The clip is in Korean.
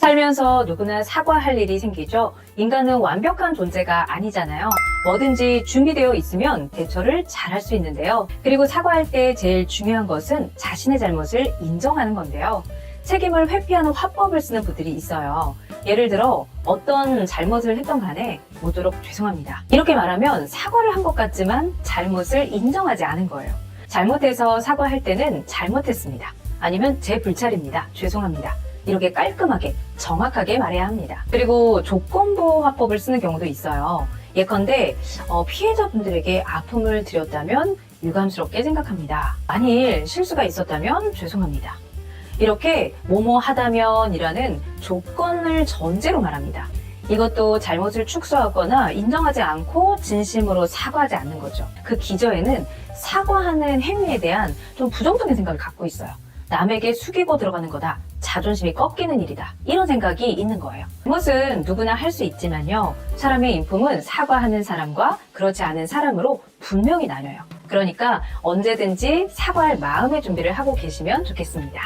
살면서 누구나 사과할 일이 생기죠. 인간은 완벽한 존재가 아니잖아요. 뭐든지 준비되어 있으면 대처를 잘 할 수 있는데요. 그리고 사과할 때 제일 중요한 것은 자신의 잘못을 인정하는 건데요. 책임을 회피하는 화법을 쓰는 분들이 있어요. 예를 들어 어떤 잘못을 했던 간에 모두록 죄송합니다. 이렇게 말하면 사과를 한 것 같지만 잘못을 인정하지 않은 거예요. 잘못해서 사과할 때는 잘못했습니다. 아니면 제 불찰입니다. 죄송합니다. 이렇게 깔끔하게 정확하게 말해야 합니다. 그리고 조건부 화법을 쓰는 경우도 있어요. 예컨대 어, 피해자분들에게 아픔을 드렸다면 유감스럽게 생각합니다. 만일 실수가 있었다면 죄송합니다. 이렇게 뭐뭐 하다면이라는 조건을 전제로 말합니다. 이것도 잘못을 축소하거나 인정하지 않고 진심으로 사과하지 않는 거죠. 그 기저에는 사과하는 행위에 대한 좀 부정적인 생각을 갖고 있어요. 남에게 숙이고 들어가는 거다. 자존심이 꺾이는 일이다. 이런 생각이 있는 거예요. 잘못은 누구나 할 수 있지만요. 사람의 인품은 사과하는 사람과 그렇지 않은 사람으로 분명히 나뉘어요. 그러니까 언제든지 사과할 마음의 준비를 하고 계시면 좋겠습니다.